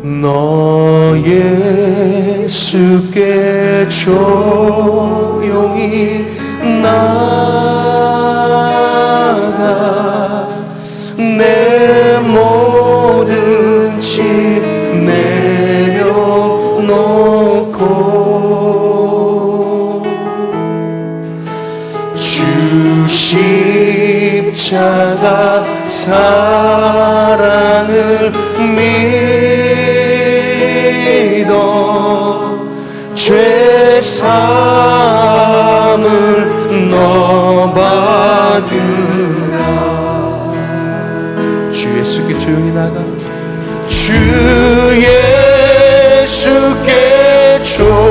너 예수께 조용히 나가 내 모든 짐 내려놓고 주 십자가 사랑을 믿 예수께 조용히 나가. 주 예수께 조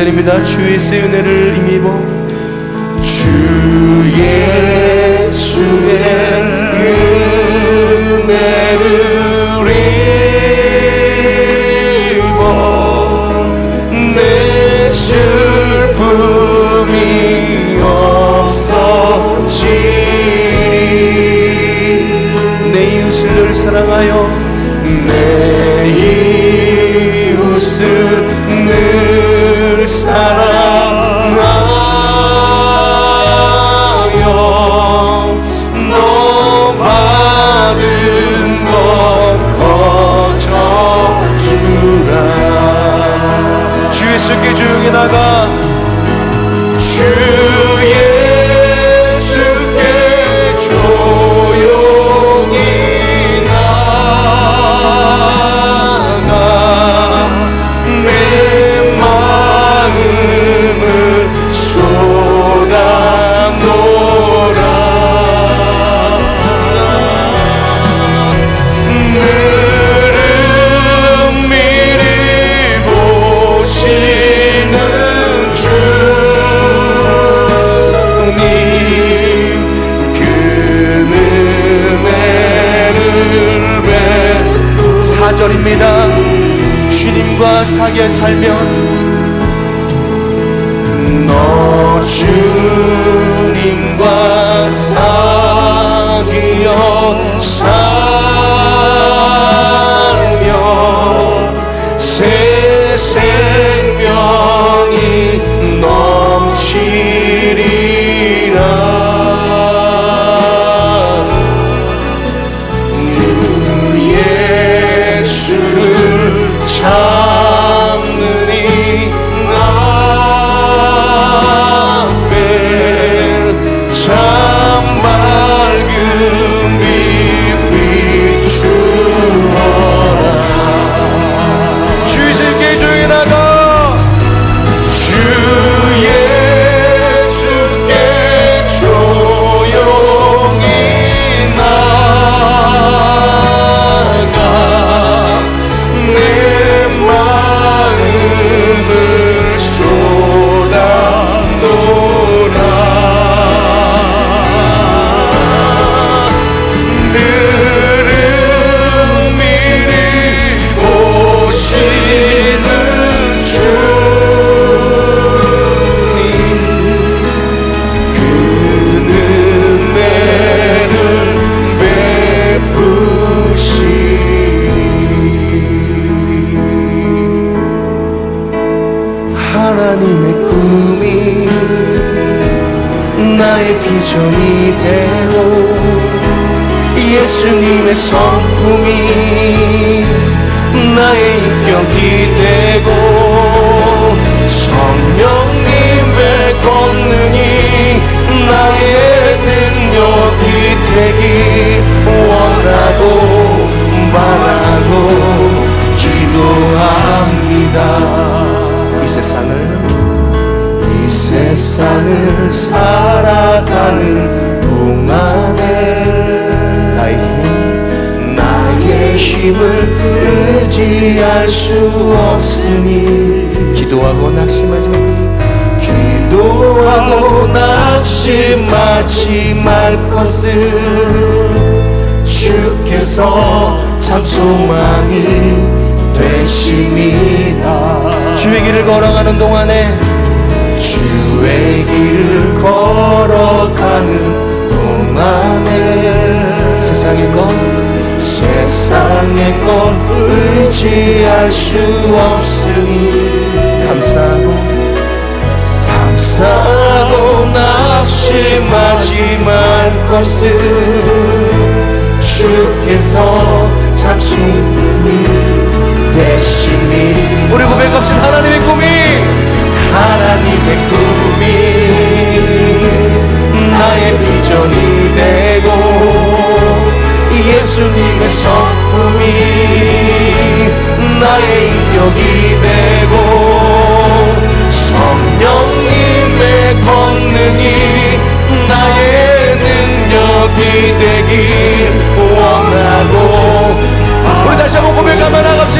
자리입니다. 주 예수의 은혜를 힘입어. 주 예수의 은혜를 입어. 내 슬픔이 없어지리. 내 이웃을 늘 사랑하여 내 이웃을 늘 사랑하여 너 받은 것 거저주라. 주 예수께 조용히 나가. 주 살면 너 주 비전이 되고 예수님의 성품이 나의 인격이 되고 성령님의 권능이 나의 능력이 되기 원하고 바라고 기도합니다. 이 세상을 이 세상을 살아가는 동안에 나의 힘, 나의 힘을 의지할 수 없으니 기도하고 낙심하지 말세 기도하고 낙심하지 말 것을 주께서 참 소망이 되십니다 주의 길을 걸어가는 동안에 주의 길을 걸어가는 동안에 세상의 것 세상의 것 의지할 수 없으니 감사하고 감사하고 낙심하지 말 것을 주께서 참 충분히 되심이 우리 고백합시다 하나님의 꿈이 하나님의 꿈이 나의 비전이 되고 예수님의 성품이 나의 인격이 되고 성령님의 권능이 나의 능력이 되길 원하고 우리 다시 한번 고백하며 나갑시다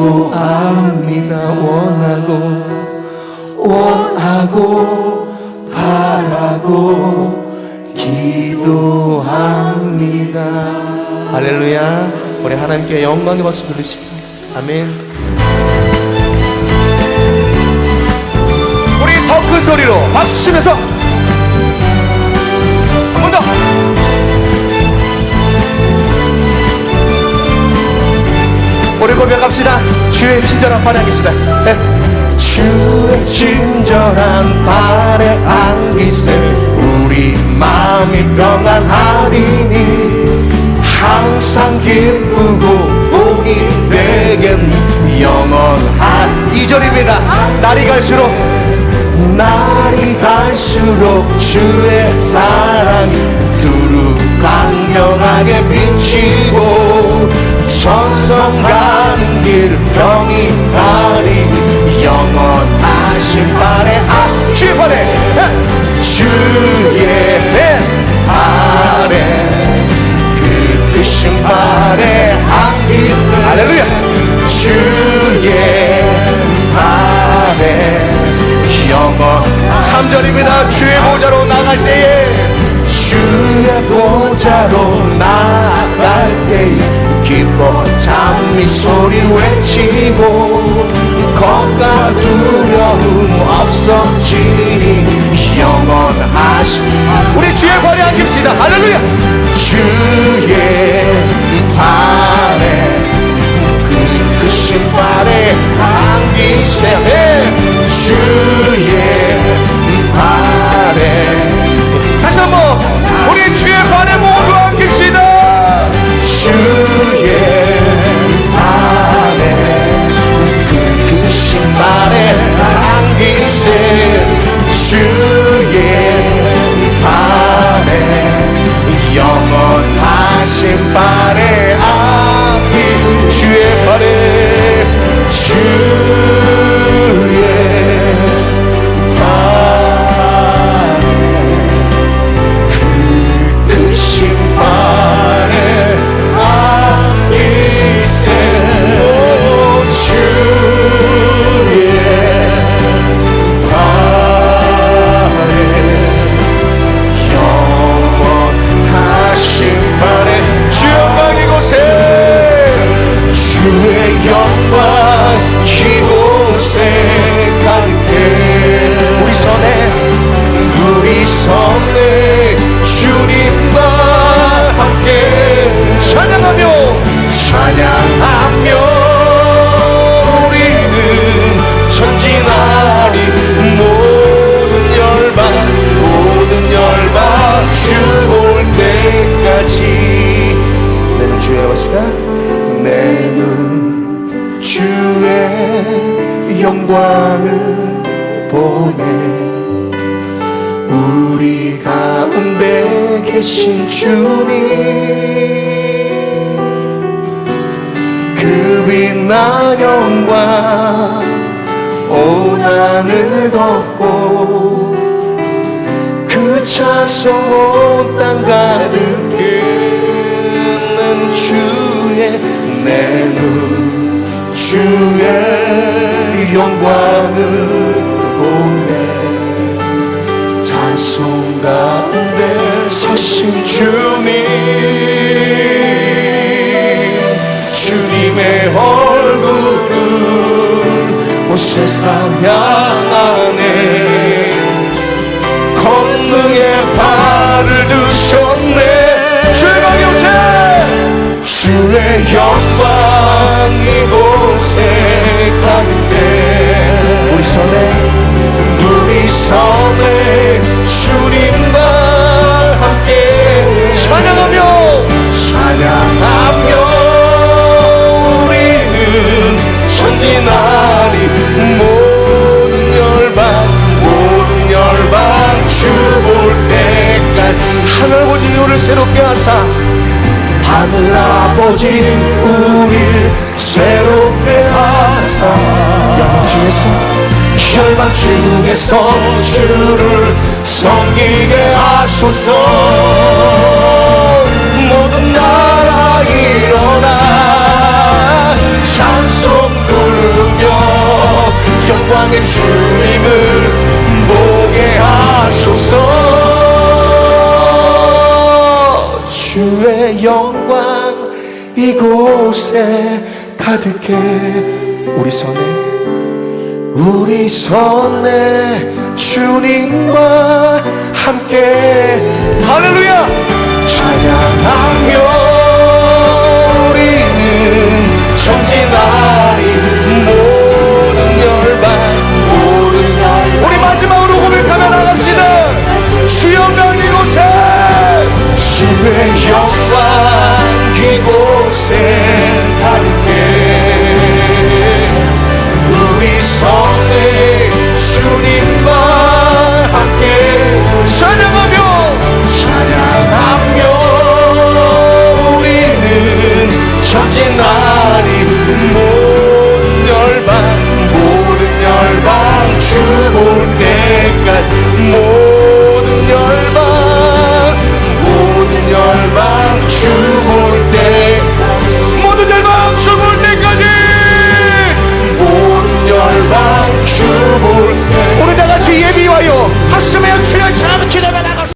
기도합니다. 원하고 원하고 바라고 기도합니다. 할렐루야. 우리 하나님께 영광의 박수 드립시다. 아멘. 우리 더 큰 소리로 박수 치면서 한 번 더 고백합시다. 주의 친절한 발에 계시다. 주의 친절한 발에 안기세 우리 마음이 평안하리니 항상 기쁘고 복이 되겠니? 영원한 이절입니다. 날이 갈수록 날이 갈수록 주의 사랑이 두루 광명하게 비치고 천성 가는 길 병이 가리니 영원하신 발에 아 주의 발에 에! 주의 발에 그 크신 발에 나갈 때에 주의 보좌로 나갈 때에 기뻐 찬미 소리 외치고 겁과 두려움 없어지니 영원하신 우리 주의 발에 안깁시다. 할렐루야. 주의 발에 그 크신 발에 안기세 주의 발에 영원하신 발에 아기 주의 우리 가운데 계신 주님. 그 빛나 영광 온 하늘 덮고 그 찬송 온땅 가득해 는 주의 내 눈 주의 영광을 보네 찬송 가운데 서신 주님. 주님의 얼굴을 온 세상 향하네. 권능의 발을 드셨네. 주의 요새 주의 영광 우리를 새롭게 하사 하늘 아버지 우릴 새롭게 하사. 영광 중에서 혈방 중에서 주를 섬기게 하소서. 모든 나라 일어나 찬송 부르며 영광의 주님을 영광 이곳에 가득해. 우리 손에 우리 손에 주님과 함께. 할렐루야! 찬양하며 우리는 전진하